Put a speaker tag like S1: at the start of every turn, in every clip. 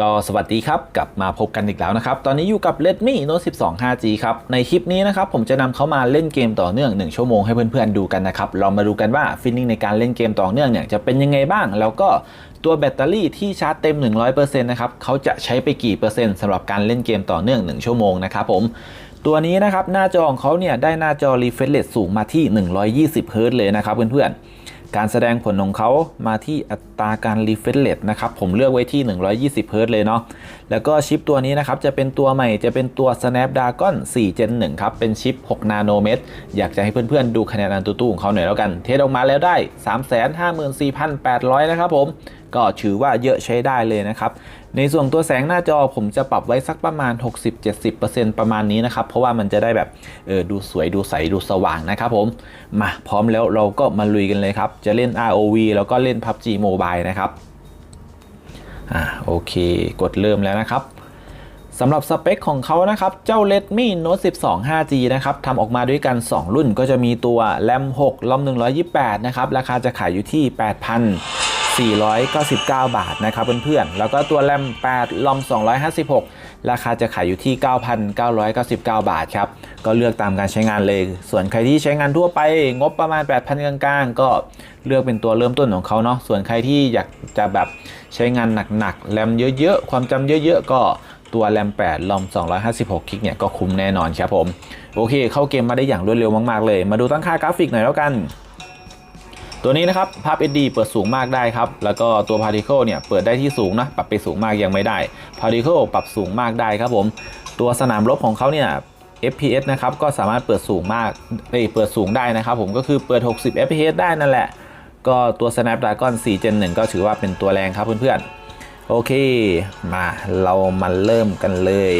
S1: ก็สวัสดีครับ กลับมาพบกันอีกแล้วนะครับ ตอนนี้อยู่กับ Redmi Note 12 5G ครับ ในคลิปนี้นะครับ ผมจะนำเขามาเล่นเกมต่อเนื่อง 1 ชั่วโมงให้เพื่อนๆดูกันนะครับเรามาดูกันว่าฟิลลิ่งในการเล่นเกมต่อเนื่องเนี่ยจะเป็นยังไงบ้าง แล้วก็ตัวแบตเตอรี่ที่ชาร์จเต็ม 100%นะครับเขาจะใช้ไปกี่เปอร์เซ็นต์สำหรับการเล่นเกมต่อเนื่อง 1 ชั่วโมงนะครับผมตัวนี้นะครับหน้าจอของเขาเนี่ยได้หน้าจอ refresh rate สูงมาที่ 120 Hz เลยนะครับเพื่อนๆ การแสดงผลของเขามาที่อัตราการรีเฟรชเรทนะครับผมเลือกไว้ที่ 120 Hz เลยเนาะแล้วก็ชิปตัวนี้นะครับจะเป็นตัวใหม่จะเป็นตัว Snapdragon 4 Gen 1 ครับเป็นชิป 6 นาโนเมตร อยากจะให้เพื่อนๆ ดูคะแนนอันตูตู้ของเขาหน่อยแล้วกัน เทสออกมาแล้วได้ 354,800 นะครับผมก็ถือว่าเยอะใช้ได้เลยนะครับ ในส่วนตัวแสงหน้าจอผมจะปรับไว้สักประมาณ 60-70%ประมาณนี้นะครับ เพราะว่ามันจะได้แบบเออดูสวยดูใสดูสว่างนะครับผม มาพร้อมแล้วเราก็มาลุยกันเลยครับ จะเล่น ROV แล้วก็เล่น PUBG Mobile นะครับอ่าโอเค กดเริ่มแล้วนะครับสำหรับสเปคของเขานะครับ เจ้า Redmi Note 12 5G นะครับทำออกมาด้วยกัน 2 รุ่นก็จะมีตัว RAM 6 ROM 128 นะครับ ราคาจะขายอยู่ที่ 499 บาทนะครับเพื่อนๆ แล้วก็ตัว RAM 8 ROM 256 ราคาจะขายอยู่ที่ 9,999 บาทครับ ก็เลือกตามการใช้งานเลย ส่วนใครที่ใช้งานทั่วไปงบประมาณ 8,000 กลางๆ ก็เลือกเป็นตัวเริ่มต้นของเขาเนาะ ส่วนใครที่อยากจะแบบใช้งานหนักๆ แรมเยอะๆ ความจำเยอะๆ ก็ตัวแรม 8 ลอม 256 กิกเนี่ยก็คุ้มแน่นอนครับผม โอเค เข้าเกมมาได้อย่างรวดเร็วมากๆ เลย มาดูตั้งค่ากราฟิกหน่อยแล้วกัน ตัวนี้นะครับภาพ SD เปิดสูงมากได้ครับ แล้วก็ตัว Particle เนี่ยเปิดได้ที่สูงนะ ปรับไปสูงมากยังไม่ได้ Particle ปรับสูงมากได้ครับผม ตัวสนามรบของเขาเนี่ย FPS นะครับก็สามารถเปิดสูงมากเอ้ยเปิดสูงได้นะครับผมก็คือเปิด 60 FPS ได้นั่นแหละ ก็ตัว Snapdragon 4 Gen 1 ก็ถือว่าเป็นตัวแรงครับเพื่อนๆ โอเค มาเรามาเริ่มกันเลย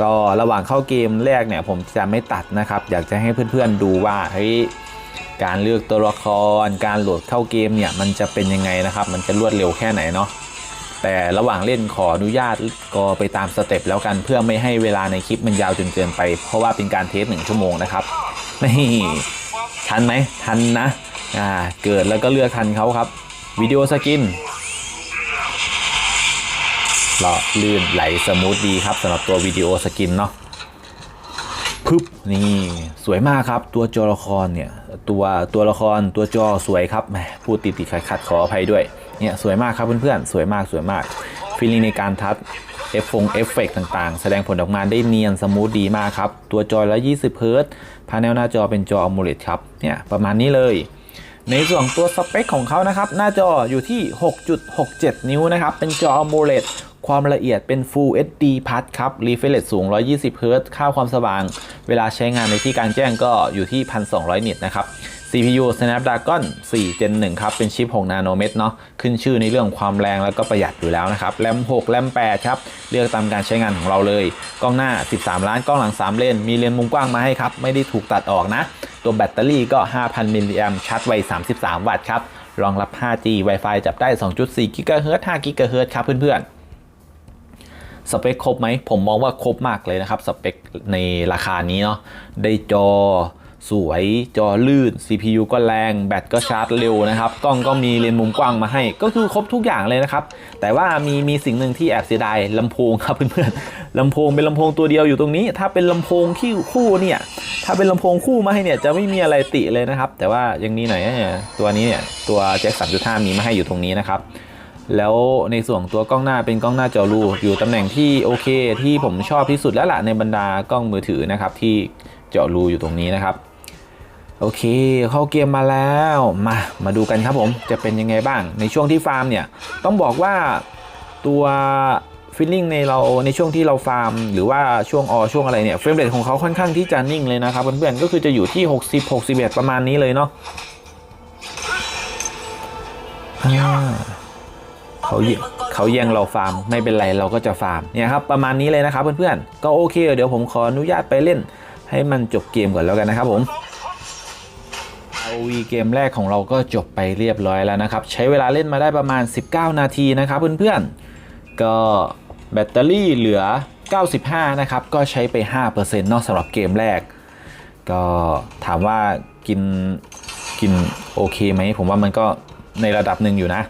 S1: ก็ระหว่างเข้าเกมแรกเนี่ยผมจะไม่ตัดนะครับ อยากจะให้เพื่อนๆดูว่าเฮ้ย การเลือกตัวละคร การโหลดเข้าเกมเนี่ยมันจะเป็นยังไงนะครับ มันจะรวดเร็วแค่ไหนเนาะแต่ระหว่างเล่นขออนุญาตก็ไปตามสเต็ปแล้วกันเพื่อไม่ให้เวลาในคลิปมันยาวจนเกินไป เพราะว่าเป็นการเทสหนึ่งชั่วโมงนะครับนี่ทันไหมทันนะอ่าเกิดแล้วก็เลือกทันเขาครับวิดีโอสกินเลาะลื่นไหลสมูทดีครับสำหรับตัววิดีโอสกินเนาะ พึบนี่สวยมากครับ ตัวจอละครเนี่ยตัวตัวละครตัวจอสวยครับแหมพูดติดติดขัดขัดขออภัยด้วยเนี่ยสวยมากครับเพื่อนๆ สวยมากสวยมากฟีลลิ่งในการทัดเอฟฟงเอฟเฟกต่างๆ แสดงผลออกมาได้เนียนสมูทดีมากครับ ตัวจอละ20เฮิร์ตพาเนลหน้าจอเป็นจออัลโมเลตครับเนี่ยประมาณนี้เลย ในส่วนตัวสเปคของเขานะครับ หน้าจออยู่ที่ 6.67 นิ้วนะครับ เป็นจอ AMOLED ความละเอียดเป็น Full HD Plus ครับ refresh rate สูง 120 Hz ค่าความสว่าง เวลาใช้งานในที่กลางแจ้งก็อยู่ที่ 1,200 นิตนะครับ CPU Snapdragon 4 Gen 1 ครับ เป็นชิป 6 นาโนเมตรเนาะ ขึ้นชื่อในเรื่องความแรงแล้วก็ประหยัดอยู่แล้วนะครับ แรม 6 แรม 8 ครับ เลือกตามการใช้งานของเราเลย กล้องหน้า 13 ล้าน กล้องหลัง 3 เลน มีเลนส์มุมกว้างมาให้ครับ ไม่ได้ถูกตัดออกนะ ตัวแบตเตอรี่ก็ 5,000 มิลลิแอมชาร์จไว 33 วัตต์ครับ รองรับ 5G Wi-Fi จับได้ 2.4 GHz 5 GHz ครับเพื่อนๆสเปคครบไหมผมมองว่าครบมากเลยนะครับ สเปคในราคานี้เนาะได้จอ สวยจอลื่น CPU ก็แรง แบตก็ชาร์จเร็วนะครับกล้องก็มีเลนส์มุมกว้างมาให้ ก็คือครบทุกอย่างเลยนะครับ แต่ว่ามีมีสิ่งหนึ่งที่แอบเสียดายลำโพงครับเพื่อนๆลำโพงเป็นลำโพงตัวเดียวอยู่ตรงนี้ ถ้าเป็นลำโพงที่คู่เนี่ย ถ้าเป็นลำโพงคู่มาให้เนี่ยจะไม่มีอะไรติเลยนะครับ แต่ว่ายังนี้หน่อยเนี่ยตัวนี้เนี่ยตัวแจ็ค3.5มีมาให้อยู่ตรงนี้นะครับแล้วในส่วนตัวกล้องหน้าเป็นกล้องหน้าจอรูอยู่ตำแหน่งที่โอเคที่ผมชอบที่สุดแล้วล่ะในบรรดากล้องมือถือนะครับที่เจาะรูอยู่ตรงนี้นะครับ โอเค เข้าเกมมาแล้วมามาดูกันครับผมจะเป็นยังไงบ้าง ในช่วงที่ฟาร์มเนี่ย ต้องบอกว่าตัวฟิลลิ่งในเราในช่วงที่เราฟาร์ม หรือว่าช่วงออช่วงอะไรเนี่ยเฟรมเรทของเขาค่อนข้างที่จะนิ่งเลยนะครับเพื่อนๆก็คือจะอยู่ที่ 60 61 ประมาณนี้เลยเนาะเขาเขาแย่งเราฟาร์มไม่เป็นไรเราก็จะฟาร์มเนี่ยครับประมาณนี้เลยนะครับเพื่อนๆก็โอเค เดี๋ยวผมขออนุญาตไปเล่น ให้มันจบเกมก่อนแล้วกันนะครับผม OV เกมแรกของเราก็จบไปเรียบร้อยแล้วนะครับ ใช้เวลาเล่นมาได้ประมาณ 19 นาทีนะครับเพื่อนๆ ก็แบตเตอรี่เหลือ 95 นะครับ ก็ใช้ไป 5%เนอกสำหรับเกมแรก ก็ถามว่ากินกินโอเคไหม ผมว่ามันก็ในระดับหนึ่งอยู่นะ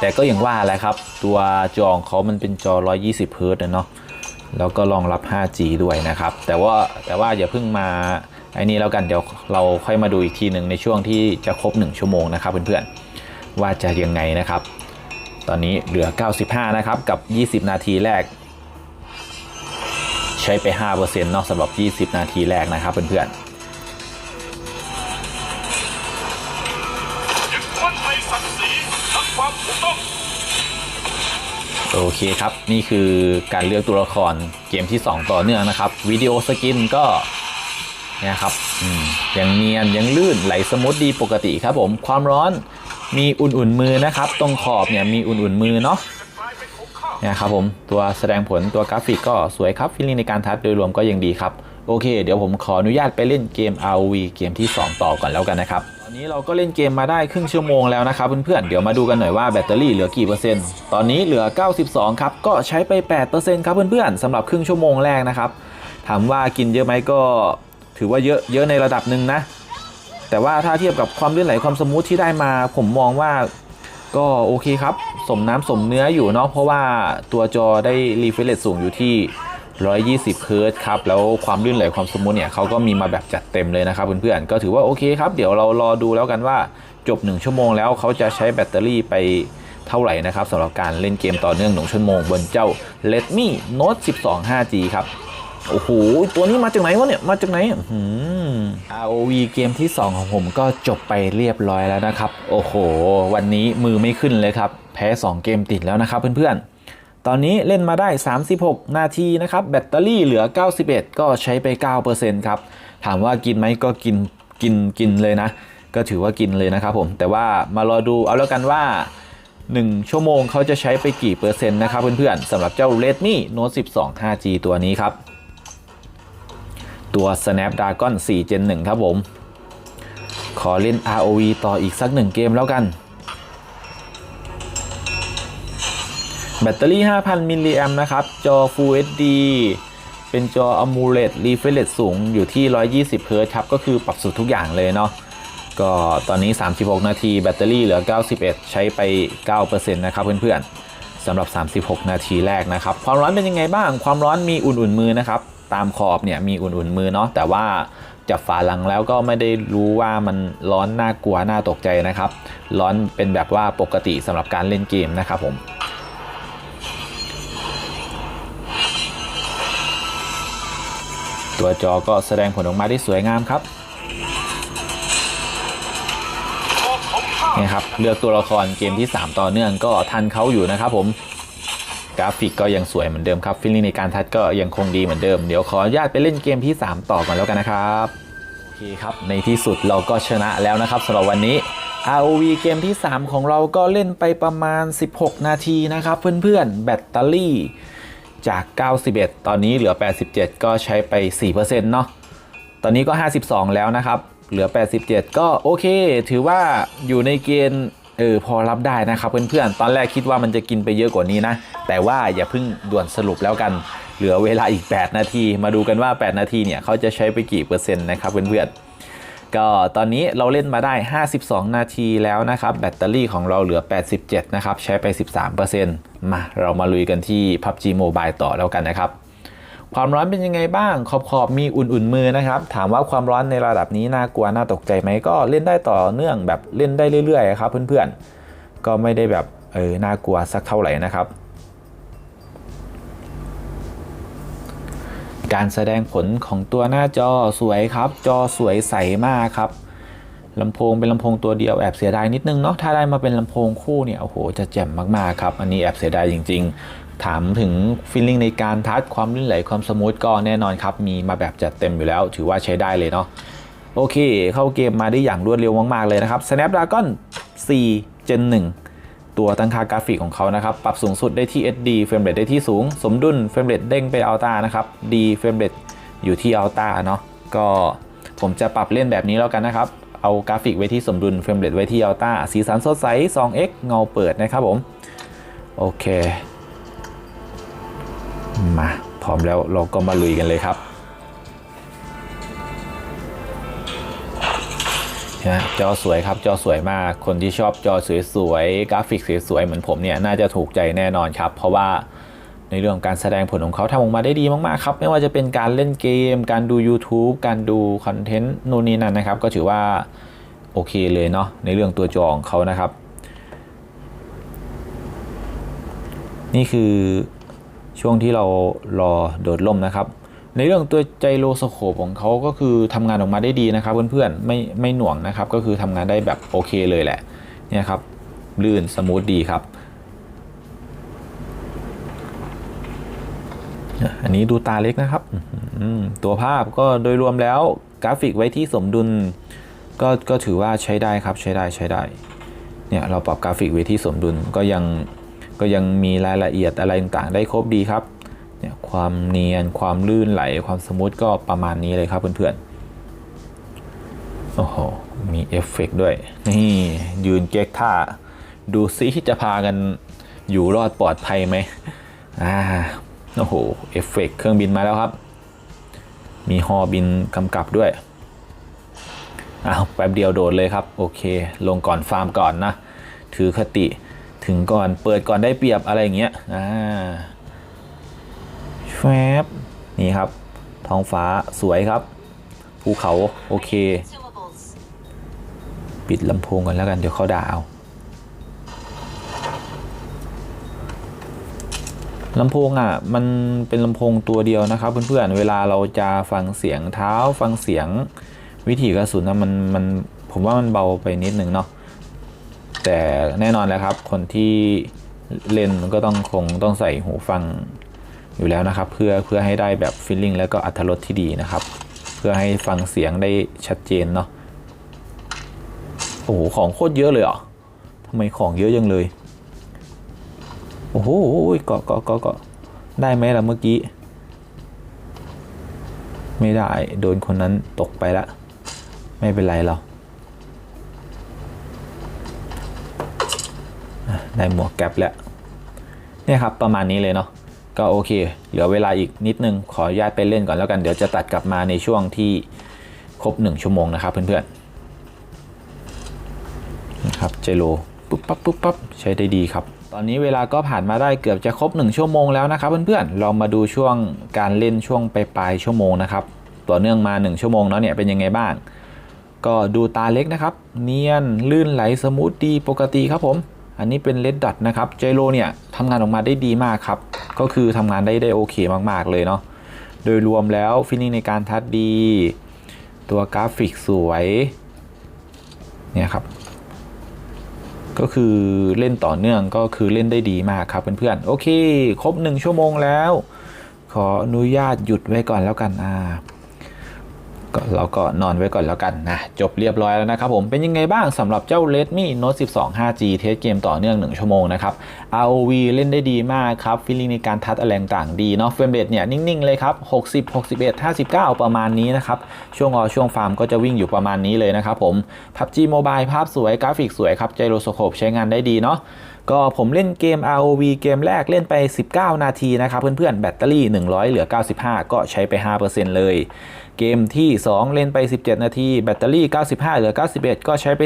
S1: แต่ก็อย่างว่าแหละครับ ตัวจอของเขามันเป็นจอ 120เฮิร์ตนะเนาะแล้วก็รองรับ 5G ด้วยนะครับ แต่ว่าแต่ว่าอย่าเพิ่งมาไอ้นี้แล้วกันเดี๋ยว เราค่อยมาดูอีกทีหนึ่งในช่วงที่จะครบ 1 ชั่วโมงนะครับเพื่อนๆว่าจะยังไงนะครับ ตอนนี้เหลือ 95 นะครับกับ 20 นาทีแรก ใช้ไป 5%เนาะสำหรับ 20 นาทีแรกนะครับเพื่อนๆโอเคครับ นี่คือการเลือกตัวละครเกมที่ 2 ต่อเนื่องนะครับ วิดีโอสกินก็ นี่ยครับอืมยังเนียนยังลื่นไหลสมูทดีปกติครับผมความร้อนมีอุ่นๆมือนะครับ ตรงขอบเนี่ยมีอุ่นๆมือเนาะ
S2: เนของข้า
S1: เนี่ยครับผมตัวแสดงผลตัวกราฟิกก็สวยครับฟีลลิ่งในการทัชโดยรวมก็ยังดีครับโอเค เดี๋ยวผมขออนุญาตไปเล่นเกม ROV เกมที่ 2 ต่อก่อนแล้วกันนะครับตอนนี้เราก็เล่นเกมมาได้ครึ่งชั่วโมงแล้วนะครับเพื่อนๆเดี๋ยวมาดูกันหน่อยว่าแบตเตอรี่เหลือกี่เปอร์เซ็นต์ตอนนี้เหลือ 92 ครับ ก็ใช้ไป 8%ครับเพื่อนๆสำหรับครึ่งชั่วโมงแรกนะครับถามว่ากินเยอะไหมก็ ถือว่าเยอะเยอะในระดับหนึ่งนะ แต่ว่าถ้าเทียบกับความลื่นไหลความสมูทที่ได้มาผมมองว่าก็โอเคครับ สมน้ำสมเนื้ออยู่เนาะเพราะว่าตัวจอได้รีเฟรชสูงอยู่ที่ 120เฮิร์ตซ์ครับ แล้วความลื่นไหลความสมูทเนี่ยเขาก็มีมาแบบจัดเต็มเลยนะครับเพื่อนๆ ก็ถือว่าโอเคครับ เดี๋ยวเรารอดูแล้วกันว่าจบ 1 ชั่วโมงแล้วเขาจะใช้แบตเตอรี่ไปเท่าไหร่นะครับสำหรับการเล่นเกมต่อเนื่อง 1 ชั่วโมงบนเจ้า Redmi Note 12 5G ครับ โอ้โห ตัวนี้มาจากไหนวะเนี่ย มาจากไหน อื้อหือ ROV เกมที่ 2 ของผมก็จบไปเรียบร้อยแล้วนะครับ โอ้โห วันนี้มือไม่ขึ้นเลยครับ แพ้ 2 เกมติดแล้วนะครับเพื่อนๆ ตอนนี้เล่นมาได้ 36 นาทีนะครับ แบตเตอรี่เหลือ 91 ก็ใช้ไป 9%ครับ ถามว่ากินไหมก็กิน กิน กินเลยนะ ก็ถือว่ากินเลยนะครับผม แต่ว่ามารอดูเอาแล้วกันว่า1 ชั่วโมงเขาจะใช้ไปกี่เปอร์เซ็นต์นะครับเพื่อนๆสำหรับเจ้า Redmi Note 12 5G ตัวนี้ครับ ตัว Snapdragon 4 Gen 1 ครับผม ขอเล่น ROV ต่ออีกสักหนึ่งเกมแล้วกัน แบตเตอรี่ 5,000 มิลลิแอมนะครับ จอ Full HD เป็นจอ AMOLED refresh สูงอยู่ที่ 120 Hz ครับ ก็คือปรับสุดทุกอย่างเลยเนาะก็ตอนนี้ 36 นาที แบตเตอรี่เหลือ 91 ใช้ไป 9%นะครับเพื่อนๆสำหรับ 36 นาทีแรกนะครับ ความร้อนเป็นยังไงบ้าง ความร้อนมีอุ่นๆมือนะครับ ตามขอบเนี่ยมีอุ่นๆมือเนาะแต่ว่าจับฝาหลังแล้วก็ไม่ได้รู้ว่ามันร้อนน่ากลัวน่าตกใจนะครับ ร้อนเป็นแบบว่าปกติสำหรับการเล่นเกมนะครับผมตัวจอก็แสดงผลออกมาได้สวยงามครับนี่ครับเลือกตัวละครเกมที่ 3 ต่อเนื่องก็ทันเขาอยู่นะครับผม กราฟิกก็ยังสวยเหมือนเดิมครับฟิลลิ่งในการทัชก็ยังคงดีเหมือนเดิม เดี๋ยวขออนุญาตไปเล่นเกมที่ 3 ต่อก่อนแล้วกันนะครับโอเคครับในที่สุดเราก็ชนะแล้วนะครับสำหรับวันนี้ ROV เกมที่ 3 ของเราก็เล่นไปประมาณ 16 นาทีนะครับเพื่อนๆแบตเตอรี่จาก 91 ตอนนี้เหลือ 87 ก็ใช้ไป 4%เนาะตอนนี้ก็ 52 แล้วนะครับ เหลือ 87 ก็โอเค ถือว่าอยู่ในเกณฑ์ เออพอรับได้นะครับเพื่อนๆตอนแรกคิดว่ามันจะกินไปเยอะกว่านี้นะ แต่ว่าอย่าเพิ่งด่วนสรุปแล้วกัน เหลือเวลาอีก 8 นาที มาดูกันว่า 8 นาทีเนี่ยเขาจะใช้ไปกี่เปอร์เซ็นต์นะครับเพื่อนๆก็ตอนนี้เราเล่นมาได้ 52 นาทีแล้วนะครับ แบตเตอรี่ของเราเหลือ 87 นะครับ ใช้ไป 13%มาเรามาลุยกันที่ PUBG Mobile ต่อแล้วกันนะครับ ความร้อนเป็นยังไงบ้าง ขอบขอบมีอุ่นๆมือนะครับ ถามว่าความร้อนในระดับนี้น่ากลัวน่าตกใจไหมก็เล่นได้ต่อเนื่องแบบเล่นได้เรื่อยๆครับเพื่อนๆ ก็ไม่ได้แบบเออน่ากลัวสักเท่าไหร่นะครับ การแสดงผลของตัวหน้าจอสวยครับ จอสวยใสมากครับ ลำโพงเป็นลำโพงตัวเดียวแอบเสียดายนิดนึงเนาะถ้าได้มาเป็นลำโพงคู่เนี่ยโอ้โหจะแจ่มมากๆครับ อันนี้แอบเสียดายจริง ๆ ถามถึงฟีลลิ่งในการทัชความลื่นไหลความสมูทก็แน่นอนครับ มีมาแบบจัดเต็มอยู่แล้ว ถือว่าใช้ได้เลยเนาะโอเค เข้าเกมมาได้อย่างรวดเร็วมากๆเลยนะครับ Snapdragon 4 Gen 1 ตัวตั้งค่ากราฟิกของเขานะครับ ปรับสูงสุดได้ที่ SD เฟรมเรทได้ที่สูง สมดุลเฟรมเรทเด้งไปอัลตานะครับ D เฟรมเรทอยู่ที่อัลตาเนาะก็ผมจะปรับเล่นแบบนี้แล้วกันนะครับ เอากราฟิกไว้ที่สมดุลเฟรมเรทไว้ที่อัลต้าสีสันสดใส 2x เงาเปิดนะครับผม โอเค มาพร้อมแล้วเราก็มาลุยกันเลยครับนไหมจอสวยครับ จอสวยมาก คนที่ชอบจอสวยๆ กราฟิกสวยๆ เหมือนผมเนี่ย น่าจะถูกใจแน่นอนครับ เพราะว่า ในเรื่องของการแสดงผลของเขาทำออกมาได้ดีมากๆครับ ไม่ว่าจะเป็นการเล่นเกม การดู YouTube การดูคอนเทนต์นู่นนี่นั่นนะครับ ก็ถือว่าโอเคเลยเนาะในเรื่องตัวจอของเขานะครับ นี่คือช่วงที่เรารอโดดล่มนะครับ ในเรื่องตัวไจโรสโคปของเขาก็คือทำงานออกมาได้ดีนะครับเพื่อนๆไม่ไม่หน่วงนะครับ ก็คือทำงานได้แบบโอเคเลยแหละเนี่ยครับลื่นสมูทดีครับ อันนี้ดูตาเล็กนะครับ ตัวภาพก็โดยรวมแล้วกราฟิกไว้ที่สมดุล ก็ก็ถือว่าใช้ได้ครับใช้ได้ใช้ได้เนี่ยเราปรับกราฟิกไว้ที่สมดุลก็ยังก็ยังมีรายละเอียดอะไรต่างๆ ได้ครบดีครับเนี่ยความเนียนความลื่นไหลความสมูทก็ประมาณนี้เลยครับเพื่อนๆโอ้โหมีเอฟเฟกต์ด้วย นี่ยืนเก๊กท่า ดูซิจะพากันอยู่รอดปลอดภัยไหมอ่า โอ้โห เอฟเฟกต์เครื่องบินมาแล้วครับ มีฮอบินกำกับด้วยอ้าวแป๊บเดียวโดดเลยครับ โอเค ลงก่อนฟาร์มก่อนนะ ถือคติถึงก่อนเปิดก่อนได้เปรียบอะไรอย่างเงี้ยอ่าแฟบนี่ครับ ท้องฟ้าสวยครับ ภูเขา โอเค ปิดลำโพงก่อนแล้วกัน เดี๋ยวเขาด่าเอา ลำโพงอะมันเป็นลำโพงตัวเดียวนะครับ เพื่อนๆเวลาเราจะฟังเสียงเท้าฟังเสียงวิถีกระสุนนะมันมันผมว่ามันเบาไปนิดนึงเนาะแต่แน่นอนแหล้วครับ คนที่เล่นก็ต้องคงต้องใส่หูฟังอยู่แล้วนะครับ เพื่อเพื่อให้ได้แบบฟีลลิ่งแล้วก็อัตรสที่ดีนะครับ เพื่อให้ฟังเสียงได้ชัดเจนเนาะโอ้โหของโคตรเยอะเลยอะทำไมของเยอะจังเลย อ้โหเกาะเกาะเกาะเกาะได้ไหมล่ะเมื่อกี้ ไม่ได้โดนคนนั้นตกไปละ ไม่เป็นไรเราอะได้หมวกแก๊ปแล้วเนี่ยครับประมาณนี้เลยเนาะก็โอเค เหลือเวลาอีกนิดนึง ขออนุญาตไปเล่นก่อนแล้วกันเดี๋ยวจะตัดกลับมาในช่วงที่ครบ 1 ชั่วโมงนะครับเพื่อนๆนะครับเจโลปุ๊บปั๊บปุ๊บปั๊บใช้ได้ดีครับ ตอนนี้เวลาก็ผ่านมาได้เกือบจะครบ 1 ชั่วโมงแล้วนะครับเพื่อนๆ เรามาดูช่วงการเล่นช่วงปลายๆชั่วโมงนะครับต่อเนื่องมา 1 ชั่วโมงแล้วเนี่ยเป็นยังไงบ้าง ก็ดูตาเล็กนะครับ เนียนลื่นไหลสมูทดีปกติครับผม อันนี้เป็นเลดดัตนะครับเจโลเนี่ยทำงานออกมาได้ดีมากครับ ก็คือทำงานได้ได้โอเคมากๆเลยเนาะโดยรวมแล้วฟิลลิ่งในการทัดดี ตัวกราฟิกสวยเนี่ยครับ ก็คือเล่นต่อเนื่องก็คือเล่นได้ดีมากครับเพื่อนๆโอเค ครบ 1 ชั่วโมงแล้ว ขออนุญาตหยุดไว้ก่อนแล้วกันอ่า ก็เราก็นอนไว้ก่อนแล้วกันนะ จบเรียบร้อยแล้วนะครับผมเป็นยังไงบ้างสำหรับเจ้า Redmi Note 12 5G เทสเกมต่อเนื่อง 1 ชั่วโมงนะครับ ROV เล่นได้ดีมากครับฟีลลิ่งในการทัดอะไรต่างดีเนาะเฟรมเรทเนี่ยนิ่ง ๆ เลยครับ 60 61 59 ประมาณนี้นะครับ ช่วงออช่วงฟาร์มก็จะวิ่งอยู่ประมาณนี้เลยนะครับผม PUBG Mobile ภาพสวยกราฟิกสวยครับไจโรสโคปใช้งานได้ดีเนาะ ก็ผมเล่นเกม ROV เกมแรกเล่นไป 19 นาทีนะครับเพื่อนๆ แบตเตอรี่ 100 เหลือ 95 ก็ใช้ไป 5%เลย เกมที่ 2 เล่นไป 17 นาที แบตเตอรี่ 95 เหลือ 91 ก็ใช้ไป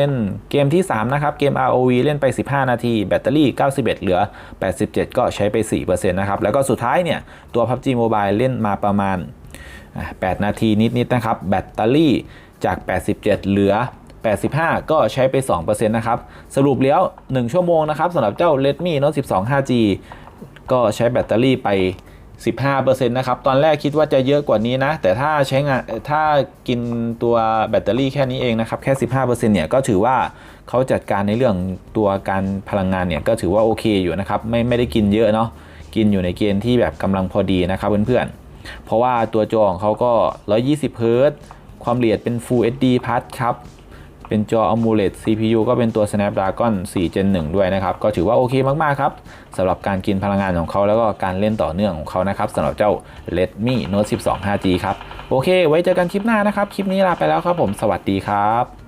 S1: 4%เกมที่ 3 นะครับ เกม ROV เล่นไป 15 นาที แบตเตอรี่ 91 เหลือ 87 ก็ใช้ไป 4%นะครับ แล้วก็สุดท้ายเนี่ย ตัว PUBG Mobile เล่นมาประมาณ 8 นาทีนิดๆนะครับ แบตเตอรี่จาก 87 เหลือ 85 ก็ใช้ไป 2%นะครับสรุปแล้ว 1 ชั่วโมงนะครับสำหรับเจ้า Redmi Note 12 5G ก็ใช้แบตเตอรี่ไป 15%นะครับ ตอนแรกคิดว่าจะเยอะกว่านี้นะ แต่ถ้าใช้งาน ถ้ากินตัวแบตเตอรี่แค่นี้เองนะครับ แค่ 15%เนี่ย ก็ถือว่าเขาจัดการในเรื่องตัวการพลังงานเนี่ย ก็ถือว่าโอเคอยู่นะครับ ไม่ ไม่ได้กินเยอะเนาะ กินอยู่ในเกณฑ์ที่แบบกำลังพอดีนะครับเพื่อนๆ เพราะว่าตัวจอของเขาก็ 120 h z ความละเอียดเป็น Full HD Plus ครับ เป็นจอ AMOLED CPU ก็เป็นตัว Snapdragon 4 Gen 1 ด้วยนะครับ ก็ถือว่าโอเคมาก ๆ ครับสำหรับการกินพลังงานของเขาแล้วก็การเล่นต่อเนื่องของเขานะครับสำหรับเจ้า Redmi Note 12 5G ครับ โอเค ไว้เจอกันคลิปหน้านะครับ คลิปนี้ลาไปแล้วครับผม สวัสดีครับ